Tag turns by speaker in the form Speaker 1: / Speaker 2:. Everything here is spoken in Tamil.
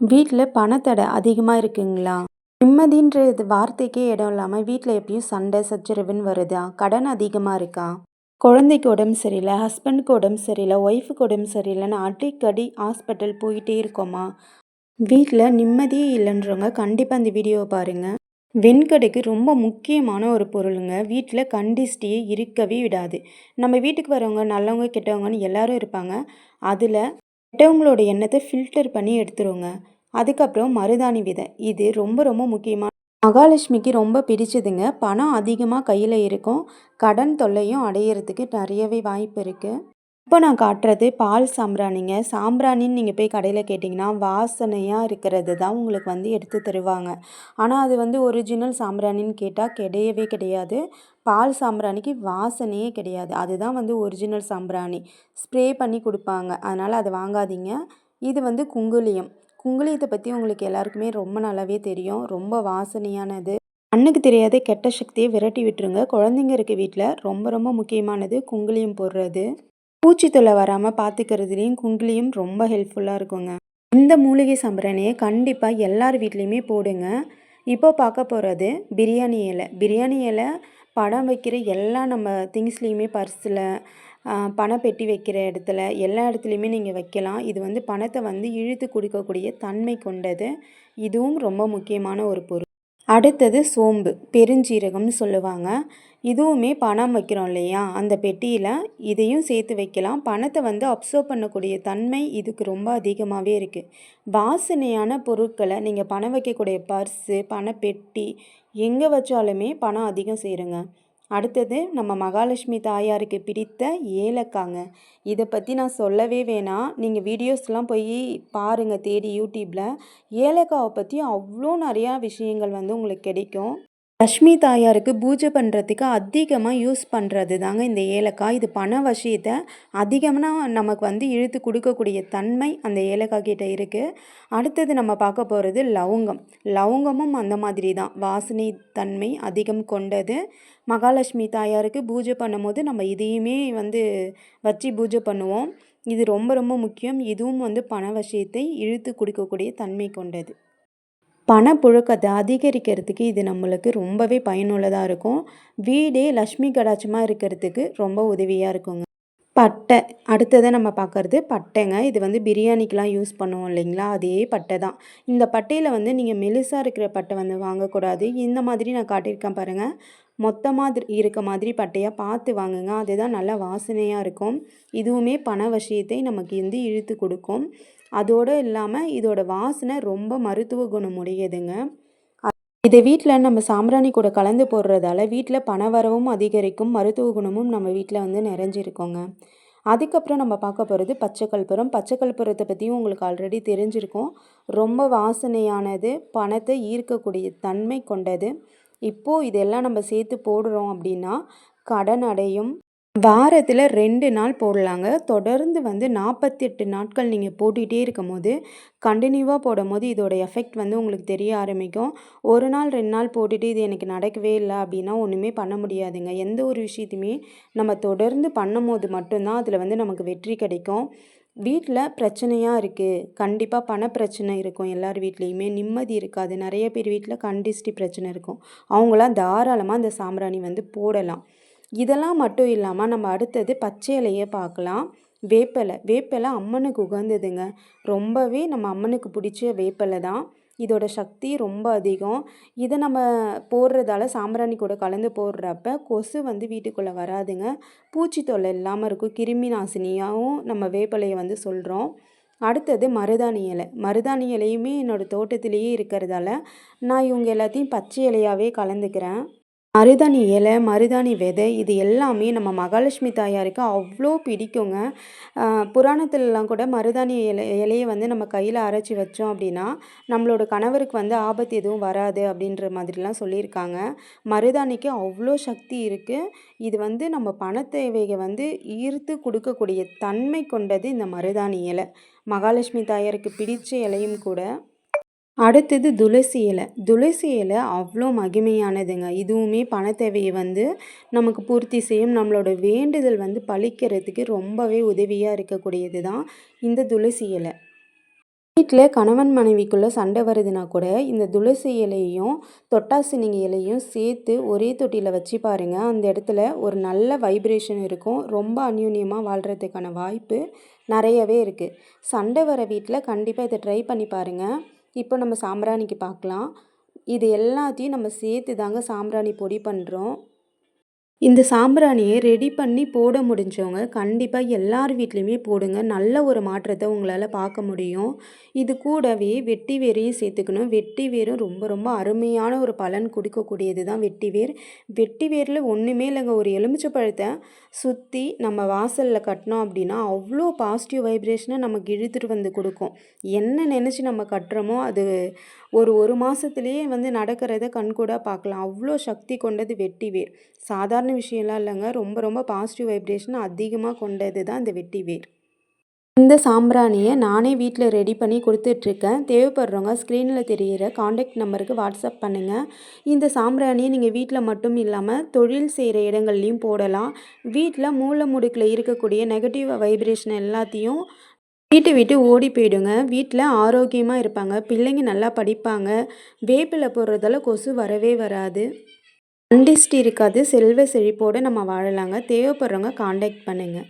Speaker 1: வீட்டில் பணத்தடை அதிகமாக இருக்குங்களா? நிம்மதின்றது வார்த்தைக்கே இடம் இல்லாமல் வீட்டில் எப்பயும் சண்டை சச்சரவுன்னு வருதா? கடன் அதிகமாக இருக்கா? குழந்தைக்கு உடம்பு சரியில்லை ஹஸ்பண்டுக்கு உடம்பு சரியில்லை ஒய்ஃபுக்கு உடம்பு சரியில்லைன்னு அடிக்கடி ஹாஸ்பிட்டல் போயிட்டே இருக்கோமா? வீட்டில் நிம்மதியே இல்லைன்றவங்க கண்டிப்பாக இந்த வீடியோவை பாருங்கள் வெண்கடைக்கு ரொம்ப முக்கியமான ஒரு பொருளுங்க. வீட்டில் கண்டிஸ்டியே இருக்கவே விடாது. நம்ம வீட்டுக்கு வரவங்க நல்லவங்க கெட்டவங்கன்னு எல்லாரும் இருப்பாங்க. அதில் கெட்டவங்களோட எண்ணத்தை ஃபில்டர் பண்ணி எடுத்துருவோங்க அதுக்கப்புறம் மருதாணி விதை. இது ரொம்ப ரொம்ப முக்கியமாக மகாலட்சுமிக்கு ரொம்ப பிடிச்சதுங்க. பணம் அதிகமாக கையில் இருக்கும். கடன் தொல்லையும் அடையிறதுக்கு நிறையவே வாய்ப்பு இருக்குது இப்போ நான் காட்டுறது பால் சாம்பிராணிங்க. சாம்பிராணின்னு நீங்கள் போய் கடையில் கேட்டிங்கன்னா வாசனையாக இருக்கிறது தான் உங்களுக்கு வந்து எடுத்து தருவாங்க. ஆனால் அது வந்து ஒரிஜினல் சாம்பிராணின்னு கேட்டால் கிடையவே கிடையாது. பால் சாம்பிராணிக்கு வாசனையே கிடையாது. அதுதான் வந்து ஒரிஜினல் சாம்பிராணி. ஸ்ப்ரே பண்ணி கொடுப்பாங்க. அதனால் அதை வாங்காதீங்க. இது வந்து குங்குலியம் குங்குலியத்தை பற்றி உங்களுக்கு எல்லாருக்குமே ரொம்ப நல்லாவே தெரியும். ரொம்ப வாசனையானது. கண்ணுக்கு தெரியாத கெட்ட சக்தியை விரட்டி விட்டுருங்க. குழந்தைங்க இருக்க வீட்டில் ரொம்ப ரொம்ப முக்கியமானது குங்குலியம் போடுறது. பூச்சி தொல்லை வராமல் பார்த்துக்கிறதுலேயும் குங்கிலியும் ரொம்ப ஹெல்ப்ஃபுல்லாக இருக்குங்க. இந்த மூலிகை சம்பரணியை கண்டிப்பாக எல்லார் வீட்லேயுமே போடுங்க. இப்போ பார்க்க போகிறது பிரியாணி இலை. பிரியாணி இலை படம் வைக்கிற எல்லா நம்ம திங்ஸ்லேயுமே பர்ஸில் பணப்பெட்டி வைக்கிற இடத்துல எல்லா இடத்துலையுமே நீங்கள் வைக்கலாம். இது வந்து பணத்தை வந்து இழுத்து கொடுக்கக்கூடிய தன்மை கொண்டது. இதுவும் ரொம்ப முக்கியமான ஒரு பொருள். அடுத்தது சோம்பு பெருஞ்சீரகம்னு சொல்லுவாங்க. இதுவுமே பணம் வைக்கிறோம் இல்லையா? அந்த பெட்டியில் இதையும் சேர்த்து வைக்கலாம். பணத்தை வந்து அப்சர்வ் பண்ணக்கூடிய தன்மை இதுக்கு ரொம்ப அதிகமாகவே இருக்குது வாசனையான பொருட்களை நீங்கள் பணம் வைக்கக்கூடிய பர்ஸு பணப்பெட்டி எங்கே வச்சாலுமே பணம் அதிகம் சேருங்க. அடுத்தது நம்ம மகாலட்சுமி தாயாருக்கு பிடித்த ஏலக்காங்க. இதை பற்றி நான் சொல்லவே வேணாம். நீங்கள் வீடியோஸ்லாம் போய் பாருங்கள் தேடி யூடியூப்பில் ஏலக்காவை பற்றி அவ்வளோ நிறையா விஷயங்கள் வந்து உங்களுக்கு கிடைக்கும். லக்ஷ்மி தாயாருக்கு பூஜை பண்ணுறதுக்கு அதிகமாக யூஸ் பண்ணுறது தாங்க இந்த ஏலக்காய். இது பண விஷயத்தை அதிகமாக நமக்கு வந்து இழுத்து கொடுக்கக்கூடிய தன்மை அந்த ஏலக்காய் கிட்ட இருக்குது அடுத்தது நம்ம பார்க்க போகிறது லவங்கம். லவங்கமும் அந்த மாதிரி தான் வாசனை தன்மை அதிகம் கொண்டது. மகாலட்சுமி தாயாருக்கு பூஜை பண்ணும்போது நம்ம இதையுமே வந்து வச்சு பூஜை பண்ணுவோம். இது ரொம்ப ரொம்ப முக்கியம். இதுவும் வந்து பண விஷயத்தை இழுத்து கொடுக்கக்கூடிய தன்மை கொண்டது. பணப்புழக்கத்தை அதிகரிக்கிறதுக்கு இது நம்மளுக்கு ரொம்பவே பயனுள்ளதாக இருக்கும். வீடே லக்ஷ்மி கடாட்சமாக இருக்கிறதுக்கு ரொம்ப உதவியாக இருக்குங்க. பட்டை அடுத்ததை நம்ம பார்க்குறது பட்டைங்க. இது வந்து பிரியாணிக்கெலாம் யூஸ் பண்ணுவோம் இல்லைங்களா? அதே பட்டை தான். இந்த பட்டையில் வந்து நீங்கள் மெலிசாக இருக்கிற பட்டை வந்து வாங்கக்கூடாது. இந்த மாதிரி நான் காட்டியிருக்கேன் பாருங்கள் மொத்தமாக இருக்க மாதிரி பட்டையாக பார்த்து வாங்குங்க. அதுதான் நல்லா வாசனையாக இருக்கும். இதுவுமே பண விஷயத்தை நமக்கு வந்து இழுத்து கொடுக்கும். அதோடு இல்லாமல் இதோட வாசனை ரொம்ப மருத்துவ குணம் உடையதுங்க இதை வீட்டில் நம்ம சாம்பிராணி கூட கலந்து போடுறதால வீட்டில் பண வரவும் அதிகரிக்கும் மருத்துவ குணமும் நம்ம வீட்டில் வந்து நிறைஞ்சிருக்கோங்க. அதுக்கப்புறம் நம்ம பார்க்க போகிறது பச்சை கற்பூரம் பச்சை கற்பூரத்தை பற்றியும் உங்களுக்கு ஆல்ரெடி தெரிஞ்சிருக்கும். ரொம்ப வாசனையானது பணத்தை ஈர்க்கக்கூடிய தன்மை கொண்டது. இப்போது இதெல்லாம் நம்ம சேர்த்து போடுறோம் அப்படின்னா கடன் அடையும் வாரத்தில் ரெண்டு நாள் போடலாங்க. தொடர்ந்து வந்து நாற்பத்தெட்டு நாட்கள் நீங்கள் போட்டுகிட்டே இருக்கும் போது கண்டினியூவாக போடும் போது இதோட எஃபெக்ட் வந்து உங்களுக்கு தெரிய ஆரம்பிக்கும். ஒரு நாள் ரெண்டு நாள் போட்டுட்டு இது எனக்கு நடக்கவே இல்லை அப்படின்னா ஒன்றுமே பண்ண முடியாதுங்க. எந்த ஒரு விஷயத்தையுமே நம்ம தொடர்ந்து பண்ணும் போது மட்டும்தான் அதில் வந்து நமக்கு வெற்றி கிடைக்கும். வீட்டில் பிரச்சனையாக இருக்குது கண்டிப்பாக பண பிரச்சனை இருக்கும் எல்லார் வீட்லேயுமே. நிம்மதி இருக்காது. நிறைய பேர் வீட்டில் கண்டிஸ்டி பிரச்சனை இருக்கும். அவங்களாம் தாராளமாக அந்த சாம்பிராணி வந்து போடலாம். இதெல்லாம் மட்டும் இல்லாமல் நம்ம அடுத்தது பச்சை இலையை பார்க்கலாம் வேப்பலை வேப்பலை அம்மனுக்கு உகந்ததுங்க. ரொம்பவே நம்ம அம்மனுக்கு பிடிச்ச வேப்பலை தான். இதோட சக்தி ரொம்ப அதிகம். இதை நம்ம போடுறதால சாம்பிராணி கூட கலந்து போடுறப்ப கொசு வந்து வீட்டுக்குள்ளே வராதுங்க. பூச்சி தொல்லை இல்லாமல் இருக்கும். கிருமி நாசினியாகவும் நம்ம வேப்பலையை வந்து சொல்கிறோம் அடுத்தது மருதாணி இலை. மருதாணி இலையுமே என்னோடய தோட்டத்திலேயே இருக்கிறதால நான் இவங்க எல்லாத்தையும் பச்சை இலையாகவே கலந்துக்கிறேன். மருதாணி இலை மருதாணி விதை இது எல்லாமே நம்ம மகாலட்சுமி தாயாருக்கு அவ்வளோ பிடிக்குங்க. புராணத்துலலாம் கூட மருதாணி இலை இலையை வந்து நம்ம கையில் அரைச்சி வச்சோம் அப்படின்னா நம்மளோட கணவருக்கு வந்து ஆபத்து எதுவும் வராது அப்படின்ற மாதிரிலாம் சொல்லியிருக்காங்க. மருதாணிக்கு அவ்வளோ சக்தி இருக்குது இது வந்து நம்ம பண தேவையை வந்து ஈர்த்து கொடுக்கக்கூடிய தன்மை கொண்டது இந்த மருதாணி இலை. மகாலட்சுமி தாயாருக்கு பிடித்த இலையும் கூட அடுத்தது துளசி இலை. துளசி இலை அவ்வளோ மகிமையானதுங்க. இதுவுமே பண தேவையை வந்து நமக்கு பூர்த்தி செய்யும். நம்மளோட வேண்டுதல் வந்து பழிக்கிறதுக்கு ரொம்பவே உதவியாக இருக்கக்கூடியது தான் இந்த துளசி இலை. வீட்டில் கணவன் மனைவிக்குள்ளே சண்டை வருதுன்னா கூட இந்த துளசி இலையும் தொட்டாசினிங்க இலையும் சேர்த்து ஒரே தொட்டியில் வச்சு பாருங்கள் அந்த இடத்துல ஒரு நல்ல வைப்ரேஷன் இருக்கும். ரொம்ப அந்யூன்யமாக வாழ்கிறதுக்கான வாய்ப்பு நிறையவே இருக்குது சண்டை வர வீட்டில் கண்டிப்பாக இதை ட்ரை பண்ணி பாருங்கள் இப்போ நம்ம சாம்பிராணிக்கு பார்க்கலாம். இது எல்லாத்தையும் நம்ம சேர்த்து தாங்க சாம்பிராணி பொடி பண்ணுறோம் இந்த சாம்பிராணியை ரெடி பண்ணி போட முடிஞ்சவங்க கண்டிப்பாக எல்லார் வீட்லேயுமே போடுங்க. நல்ல ஒரு மாற்றத்தை உங்களால் பார்க்க முடியும். இது கூடவே வெட்டி வேரையும் சேர்த்துக்கணும். வெட்டி வேரும் ரொம்ப ரொம்ப அருமையான ஒரு பலன் கொடுக்கக்கூடியது தான் வெட்டி வேர். வெட்டி வேரில் ஒன்றுமே இல்லைங்க. ஒரு எலுமிச்சை பழத்தை சுற்றி நம்ம வாசலில் கட்டினோம் அப்படின்னா அவ்வளோ பாசிட்டிவ் வைப்ரேஷனை நமக்கு இழுத்துட்டு வந்து கொடுக்கும். என்ன நினச்சி நம்ம கட்டுறோமோ அது ஒரு ஒரு மாதத்துலேயே வந்து நடக்கிறத கண்கூடாக பார்க்கலாம். அவ்வளோ சக்தி கொண்டது வெட்டி வேர். சாதாரண விஷயம்லாம் இல்லைங்க. ரொம்ப ரொம்ப பாசிட்டிவ் வைப்ரேஷன் அதிகமாக கொண்டது தான் இந்த வெட்டி வேர். இந்த சாம்பிராணியை நானே வீட்டில் ரெடி பண்ணி கொடுத்துட்ருக்கேன். தேவைப்படுறவங்க ஸ்க்ரீனில் தெரிகிற காண்டாக்ட் நம்பருக்கு வாட்ஸ்அப் பண்ணுங்கள் இந்த சாம்பிராணியை நீங்கள் வீட்டில் மட்டும் இல்லாமல் தொழில் செய்கிற இடங்கள்லையும் போடலாம். வீட்டில் மூளை முடுக்கில் இருக்கக்கூடிய நெகட்டிவ் வைப்ரேஷன் எல்லாத்தையும் வீட்டை விட்டு ஓடி போயிடுங்க. வீட்டில் ஆரோக்கியமாக இருப்பாங்க. பிள்ளைங்க நல்லா படிப்பாங்க. வேப்பிலை போடுறதால கொசு வரவே வராது. அண்டிஸ்ட் இருக்காது. செல்வ செழிப்போடு நம்ம வாழலாங்க. தேவைப்படுறவங்க காண்டாக்ட் பண்ணுங்கள்